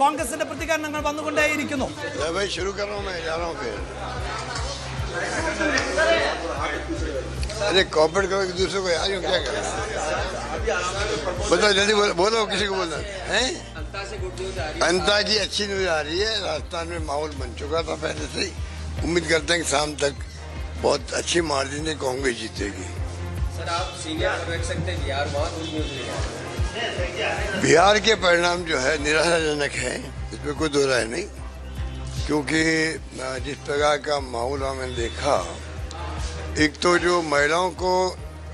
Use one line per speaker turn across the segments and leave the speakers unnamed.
കോൺഗ്രസിന്റെ പ്രതികരണങ്ങൾ വന്നുകൊണ്ടേയിരിക്കുന്നു
अरे भाई शुरू कर रहा हूँ मैं जा रहा हूँ फिर अरे कॉपरेट करो एक दूसरे को यार यूं क्या कर बताओ जल्दी बोलो बोलो किसी को बोलना है अंता की अच्छी न्यूज आ रही है राजस्थान में माहौल बन चुका था पहले से ही उम्मीद करते हैं कि शाम तक बहुत अच्छी मार्जिन से कांग्रेस जीतेगी
सर आप सीनियर रख सकते हैं बिहार बहुत गुड न्यूज है
बिहार के परिणाम जो है निराशाजनक है, इसमें कोई दो राय नहीं। क्योंकि जिस प्रकार का माहौल हमने देखा, एक तो जो महिलाओं को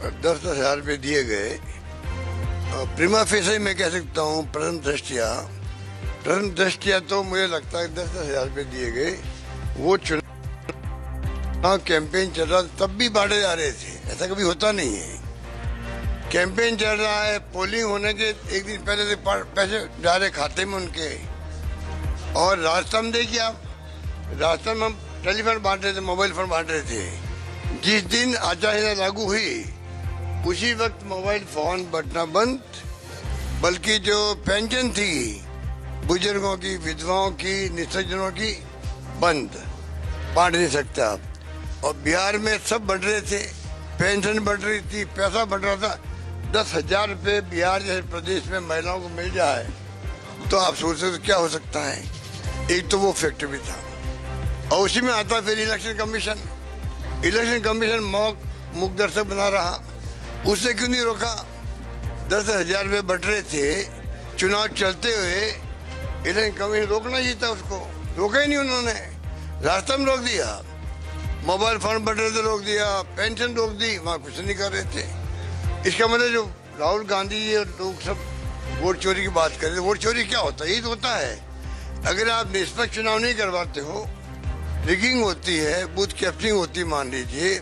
दस दस हज़ार रुपये दिए गए प्रीमा फेसे मैं कह सकता हूँ, प्रथम दृष्टिया। प्रथम दृष्टिया तो मुझे लगता है दस दस हज़ार रुपये दिए गए। वो चुनाव कैंपेन चल रहा तब भी बांटे जा रहे थे। ऐसा कभी होता नहीं है। कैंपेन चल रहा है पोलिंग होने के एक दिन पहले से पैसे रहे खाते में उनके। और राजस्थान में देखिए आप, राजस्थान में हम टेलीफोन बांट रहे थे, मोबाइल फ़ोन बांट रहे थे। जिस दिन आचार संहिता लागू हुई, उसी वक्त मोबाइल फ़ोन बटना बंद, बल्कि जो पेंशन थी, बुज़ुर्गों की, विधवाओं की निस्सज्जनों की, बंद। बांट नहीं सकते और बिहार में सब बढ़ रहे थे, पेंशन बढ़ रही थी, पैसा बढ़ रहा था। दस हज़ार रुपये बिहार जैसे प्रदेश में महिलाओं को मिल जाए तो आप सोच सकते क्या हो सकता है? एक तो वो फैक्टर भी था। और उसी में आता फिर इलेक्शन कमीशन इलेक्शन कमीशन मौक, मुख दर्शक बना रहा। उसने क्यों नहीं रोका? दस हज़ार रुपये बट रहे थे। चुनाव चलते हुए इलेक्शन कमीशन रोकना ही था उसको। रोका ही नहीं उन्होंने। रास्ता में रोक दिया। मोबाइल फ़ोन बट रहे थे, रोक दिया। पेंशन रोक दी। वहाँ कुछ नहीं कर रहे थे। इसका मतलब जो राहुल गांधी और लोग सब वोट चोरी की बात कर वोट चोरी क्या होता है? यही तो होता है। अगर आप निष्पक्ष चुनाव नहीं करवाते हो रिगिंग होती है बूथ कैप्चरिंग होती है, मान लीजिए,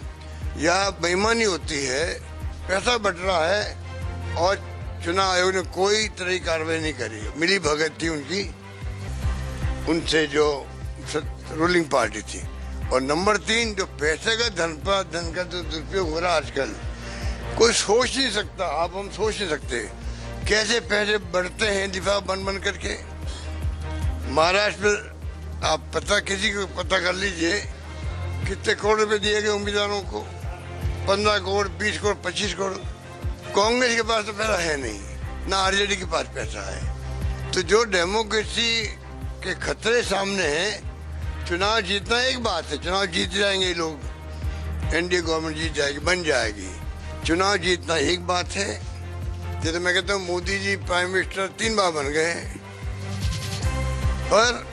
या बेईमानी होती है, पैसा बट रहा है, और चुनाव आयोग ने कोई तरह की कार्रवाई नहीं करी। मिली भगत थी उनकी, उनसे जो रूलिंग पार्टी थी। और नंबर तीन, जो पैसे का धन पर धन का जो दुरुपयोग हो रहा आजकल कोई सोच नहीं सकता, आप हम सोच नहीं सकते। कैसे पैसे बढ़ते हैं दिफा बन बन करके? महाराष्ट्र में आप पता, किसी को पता कर लीजिए, कितने करोड़ रुपए दिए गए उम्मीदवारों को? पंद्रह करोड़, बीस करोड़, पच्चीस करोड़। कांग्रेस के पास तो पैसा है नहीं, ना आरजेडी के पास पैसा है। तो जो डेमोक्रेसी के खतरे सामने हैं, चुनाव जीतना एक बात है, चुनाव जीत जाएँगे लोग, एनडीए गवर्नमेंट जीत जाएगी, बन जाएगी। चुनाव जीतना एक बात है। जैसे मैं कहता हूँ, मोदी जी प्राइम मिनिस्टर तीन बार बन गए हैं। पर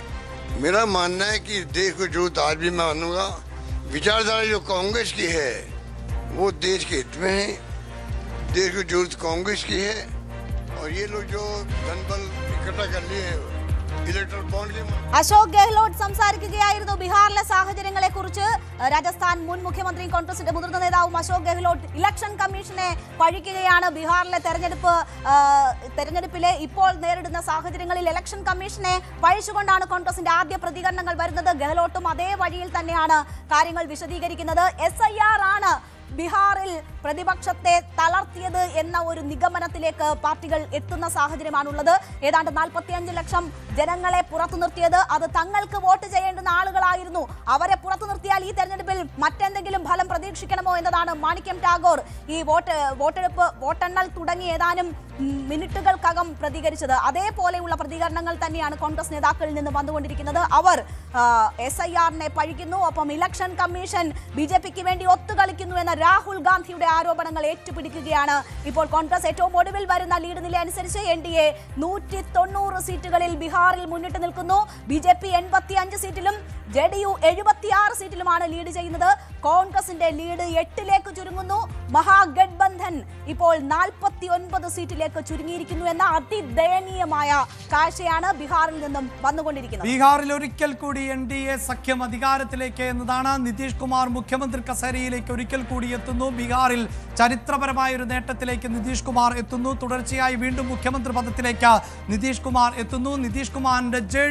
मेरा मानना है कि देश को ज़रूरत आज भी मैं मानूँगा, विचारधारा जो कांग्रेस की है, वो देश के हित में है। देश को ज़रूरत कांग्रेस की है। और ये लोग जो धन बल इकट्ठा कर लिए के
അശോക് ഗെഹ്ലോട്ട് സംസാരിക്കുകയായിരുന്നു ബീഹാറിലെ സാഹചര്യങ്ങളെ കുറിച്ച് രാജസ്ഥാൻ മുൻ മുഖ്യമന്ത്രിയും കോൺഗ്രസിന്റെ മുതിർന്ന നേതാവും അശോക് ഗെഹ്ലോട്ട് ഇലക്ഷൻ കമ്മീഷനെ പഴിക്കുകയാണ് ബീഹാറിലെ തെരഞ്ഞെടുപ്പ്. തെരഞ്ഞെടുപ്പിലെ ഇപ്പോൾ നേരിടുന്ന സാഹചര്യങ്ങളിൽ ഇലക്ഷൻ കമ്മീഷനെ പഴിച്ചുകൊണ്ടാണ് കോൺഗ്രസിന്റെ ആദ്യ പ്രതികരണങ്ങൾ വരുന്നത്. ഗെഹ്ലോട്ടും അതേ വഴിയിൽ തന്നെയാണ് കാര്യങ്ങൾ വിശദീകരിക്കുന്നത്. എസ് ആണ് ബീഹാറിൽ പ്രതിപക്ഷത്തെ തളർത്തിയത് എന്ന ഒരു നിഗമനത്തിലേക്ക് പാർട്ടികൾ എത്തുന്ന സാഹചര്യമാണുള്ളത്. ഏതാണ്ട് നാൽപ്പത്തിയഞ്ച് ലക്ഷം ജനങ്ങളെ പുറത്തു നിർത്തിയത് അത് തങ്ങൾക്ക് വോട്ട് ചെയ്യേണ്ടുന്ന ആളുകളായിരുന്നു. അവരെ പുറത്തു നിർത്തിയാൽ ഈ തെരഞ്ഞെടുപ്പിൽ മറ്റെന്തെങ്കിലും ഫലം പ്രതീക്ഷിക്കണമോ എന്നതാണ് മാണിക്യം ടാഗോർ. ഈ വോട്ട് വോട്ടെടുപ്പ് വോട്ടെണ്ണൽ തുടങ്ങി ഏതാനും മിനിറ്റുകൾക്കകം പ്രതികരിച്ചത്. അതേപോലെയുള്ള പ്രതികരണങ്ങൾ തന്നെയാണ് കോൺഗ്രസ് നേതാക്കളിൽ നിന്ന് വന്നുകൊണ്ടിരിക്കുന്നത്. അവർ എസ് ഐ ആറിനെ പഴിക്കുന്നു. ഒപ്പം ഇലക്ഷൻ കമ്മീഷൻ ബി ജെ പിക്ക് വേണ്ടി ഒത്തുകളിക്കുന്നു എന്ന രാഹുൽ ഗാന്ധിയുടെ ആരോപണങ്ങൾ ഏറ്റുപിടിക്കുകയാണ്. ഇപ്പോൾ കോൺഗ്രസ് ഏറ്റവും ഒടുവിൽ വരുന്ന ലീഡ് നില അനുസരിച്ച് എൻ ഡി എ നൂറ്റി തൊണ്ണൂറ് സീറ്റുകളിൽ ബീഹാറിൽ മുന്നിട്ട് നിൽക്കുന്നു. ബി ജെ പി എൺപത്തി അഞ്ച് സീറ്റിലും ജെ ഡി യു എഴുപത്തിയാറ് സീറ്റിലുമാണ് ലീഡ് ചെയ്യുന്നത്. കോൺഗ്രസിന്റെ ലീഡ് എട്ടിലേക്ക് ചുരുങ്ങുന്നു. മഹാഗഡ്ബന്ധൻ ഇപ്പോൾ നാൽപ്പത്തി ഒൻപത് സീറ്റിലേക്ക് ചുരുങ്ങിയിരിക്കുന്നു എന്ന അതിദയനീയമായ കാഴ്ചയാണ് ബീഹാറിൽ നിന്നും വന്നുകൊണ്ടിരിക്കുന്നത്.
ബീഹാറിൽ ഒരിക്കൽ കൂടി എൻ ഡി എ സഖ്യം അധികാരത്തിലേക്ക് എന്നതാണ്. നിതീഷ് കുമാർ മുഖ്യമന്ത്രി കസേരയിലേക്ക് ഒരിക്കൽ കൂടി എത്തുന്നു. ബീഹാറിൽ ചരിത്രപരമായ ഒരു നേട്ടത്തിലേക്ക് നിതീഷ് കുമാർ എത്തുന്നു. തുടർച്ചയായി വീണ്ടും മുഖ്യമന്ത്രി പദത്തിലേക്ക് നിതീഷ് കുമാർ എത്തുന്നു. നിതീഷ് കുമാറിന്റെ ജെ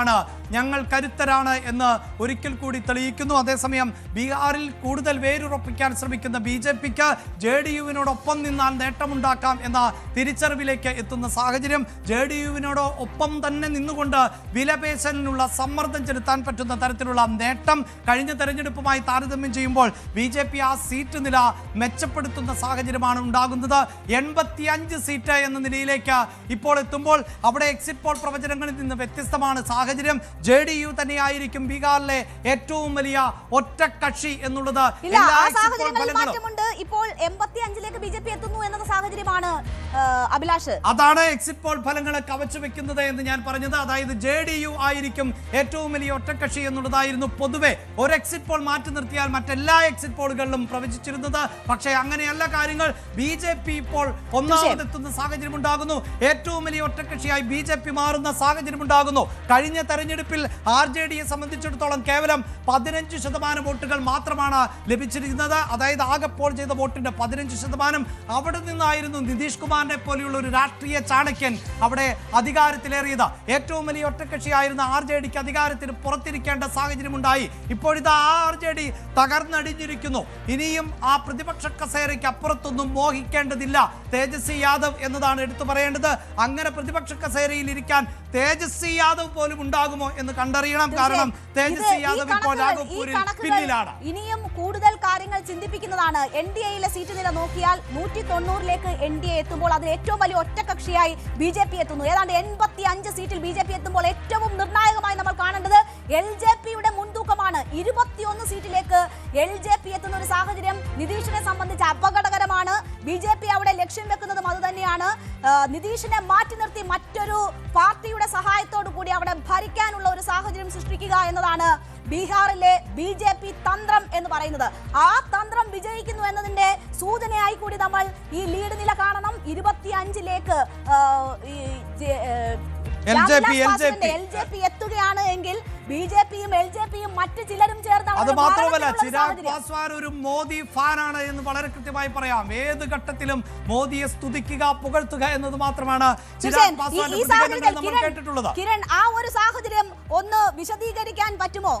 ആണ് ഞങ്ങൾ കരുത്തരാണ് എന്ന് ഒരിക്കൽ കൂടി തെളിയിക്കുന്നു. അതേസമയം ബീഹാറിൽ കൂടുതൽ വേരുറപ്പിക്കാൻ ശ്രമിക്കുന്ന ബി ജെ പിക്ക് ജെ ഡി യുവിനോടൊപ്പം നിന്നാൽ നേട്ടമുണ്ടാക്കാം എന്ന തിരിച്ചറിവിലേക്ക് എത്തുന്ന സാഹചര്യം ജെ ഡി യുവിനോട് ഒപ്പം തന്നെ നിന്നുകൊണ്ട് വിലപേശലിനുള്ള സമ്മർദ്ദം ചെലുത്താൻ പറ്റുന്ന തരത്തിലുള്ള നേട്ടം കഴിഞ്ഞ തെരഞ്ഞെടുപ്പുമായി താരതമ്യം ചെയ്യുമ്പോൾ ബി ജെ പി ആ സീറ്റ് നില മെച്ചപ്പെടുത്തുന്ന സാഹചര്യമാണ് ഉണ്ടാകുന്നത്. എൺപത്തിയഞ്ച് സീറ്റ് എന്ന നിലയിലേക്ക് ഇപ്പോൾ എത്തുമ്പോൾ അവിടെ എക്സിറ്റ് പോൾ പ്രവചനങ്ങളിൽ നിന്ന് വ്യത്യസ്തമാണ് സാഹചര്യം. ജെ ഡി യു തന്നെയായിരിക്കും ബീഹാറിലെ ഏറ്റവും വലിയ ഒറ്റക്കക്ഷി എന്നുള്ളത്
ഇപ്പോൾ എൺപത്തി അഞ്ചിലേക്ക് ബി ജെ പി എത്തുന്നു എന്ന സാഹചര്യമാണ് അഭിലാഷ്.
അതാണ് എക്സിറ്റ് പോൾ ഫലങ്ങളെ കവച്ചു വെക്കുന്നത് എന്ന് ഞാൻ പറഞ്ഞത്. അതായത് ജെ ഡി യു ആയിരിക്കും ഏറ്റവും വലിയ ഒറ്റക്കക്ഷി എന്നുള്ളതായിരുന്നു പൊതുവെ ഒരു എക്സിറ്റ് പോൾ മാറ്റി നിർത്തിയാൽ മറ്റെല്ലാ എക്സിറ്റ് പോളുകളിലും പ്രവചിച്ചിരുന്നത്. പക്ഷേ അങ്ങനെയല്ല കാര്യങ്ങൾ. ബി ജെ പി ഇപ്പോൾ ഒന്നാമതെത്തുന്ന സാഹചര്യം ഉണ്ടാകുന്നു ഏറ്റവും വലിയ ഒറ്റക്കക്ഷിയായി ബി ജെ പി മാറുന്ന സാഹചര്യം ഉണ്ടാകുന്നു കഴിഞ്ഞ തെരഞ്ഞെടുപ്പിൽ ആർ ജെ ഡിയെ സംബന്ധിച്ചിടത്തോളം കേവലം പതിനഞ്ച് ശതമാനം വോട്ടുകൾ മാത്രമാണ് ലഭിച്ചിരിക്കുന്നത്. അതായത് ആകെ പോൾ ചെയ്ത വോട്ടിന്റെ പതിനഞ്ച് ശതമാനം അവിടെ നിന്നായിരുന്നു നിതീഷ് കുമാറിനെ പോലെയുള്ള ഒരു രാഷ്ട്രീയ ചാണക്യൻ അവിടെ അധികാരത്തിലേറിയത്. ഏറ്റവും വലിയ ഒറ്റക്കക്ഷിയായിരുന്ന ആർ ജെ ഡിക്ക് അധികാരത്തിന് പുറത്തിരിക്കേണ്ട സാഹചര്യമുണ്ടായി. ഇപ്പോഴിതാ ആ ആർ ജെ ഡി തകർന്നടിഞ്ഞിരിക്കുന്നു. ഇനിയും ആ പ്രതിപക്ഷ കസേരയ്ക്ക് അപ്പുറത്തൊന്നും മോഹിക്കേണ്ടതില്ല. തേജസ്വി യാദവ് എന്നതാണ് എടുത്തു പറയേണ്ടത്. അങ്ങനെ പ്രതിപക്ഷ കസേരയിൽ ഇരിക്കാൻ തേജസ്വി യാദവ് പോലും ഉണ്ടാകുമോ എന്ന് കണ്ടറിയണം. കാരണം തേജസ്വി യാദവ് ഇപ്പോൾ രാഘവപൂരിൽ പിന്നിലാണ്.
ഇനിയും കൂടുതൽ കാര്യങ്ങൾ ചിന്തിപ്പിക്കുന്നതാണ്. എൻ ഡി എയിലെ സീറ്റ് നില നോക്കിയാൽ നൂറ്റി തൊണ്ണൂറിലേക്ക് എൻ ഡി എ എത്തുമ്പോൾ അതിൽ ഏറ്റവും വലിയ ഒറ്റകക്ഷിയായി ബി ജെ പി എത്തുന്നു. ഏതാണ്ട് എൺപത്തി അഞ്ച് സീറ്റിൽ ബി ജെ പി എത്തുമ്പോൾ ഏറ്റവും നിർണായകമായി നമ്മൾ കാണേണ്ടത് എൽ ജെ പിയുടെ മുൻതൂക്കമാണ്. ഇരുപത്തിയൊന്ന് സീറ്റിലേക്ക് എൽ ജെ പി എത്തുന്ന ഒരു സാഹചര്യം നിതീഷിനെ സംബന്ധിച്ച് അപകടകരമാണ്. ബി ജെ പി അവിടെ ലക്ഷ്യം വെക്കുന്നതും നിതീഷിനെ മാറ്റി നിർത്തി മറ്റൊരു പാർട്ടിയുടെ സഹായത്തോടു കൂടി അവിടെ ഭരിക്കാനുള്ള ഒരു സാഹചര്യം സൃഷ്ടിക്കുക എന്നതാണ് ബീഹാറിലെ ബി ജെ പി തന്ത്രം എന്ന് പറയുന്നത് ആ തന്ത്രം വിജയിക്കുന്നു എന്നതിന്റെ സൂചനയായി കൂടി നമ്മൾ ഈ ലീഡ് നില കാണണം ഇരുപത്തിയഞ്ചിലേക്ക്. എൽ ജെ പി എത്തുകയാണ് എങ്കിൽ ബി ജെ പിയും എൽ ജെ പിയും മറ്റു ചിലരും ചേർന്ന്
അത് മാത്രമല്ല ചിരാഗ്. പാസ്വാൻ ഒരു മോദി ഫാനാണ് എന്ന് വളരെ കൃത്യമായി പറയാം. ഏത് ഘട്ടത്തിലും മോദിയെ സ്തുതിക്കുക പുകഴ്ത്തുക എന്നത് മാത്രമാണ് ചിരാഗ് പാസ്വാന്റെ
സാഹചര്യത്തിൽ
നമ്മൾ കേട്ടിട്ടുള്ളത്.
കിരൺ ആ ഒരു സാഹചര്യം ഒന്ന് വിശദീകരിക്കാൻ പറ്റുമോ?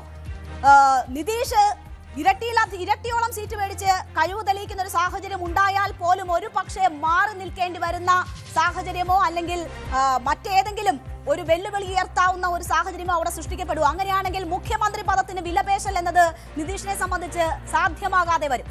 നിതീഷ് ഇരട്ടിയില്ലാ ഇരട്ടിയോളം സീറ്റ് മേടിച്ച് കഴിവ് തെളിയിക്കുന്ന ഒരു സാഹചര്യം ഉണ്ടായാൽ പോലും ഒരു പക്ഷേ മാറി നിൽക്കേണ്ടി വരുന്ന സാഹചര്യമോ അല്ലെങ്കിൽ മറ്റേതെങ്കിലും ഒരു വെല്ലുവിളി ഉയർത്താവുന്ന ഒരു സാഹചര്യമോ അവിടെ സൃഷ്ടിക്കപ്പെടും അങ്ങനെയാണെങ്കിൽ മുഖ്യമന്ത്രി പദത്തിന് വിലപേശൽ എന്നത് നിതീഷിനെ സംബന്ധിച്ച് സാധ്യമാകാതെ വരും.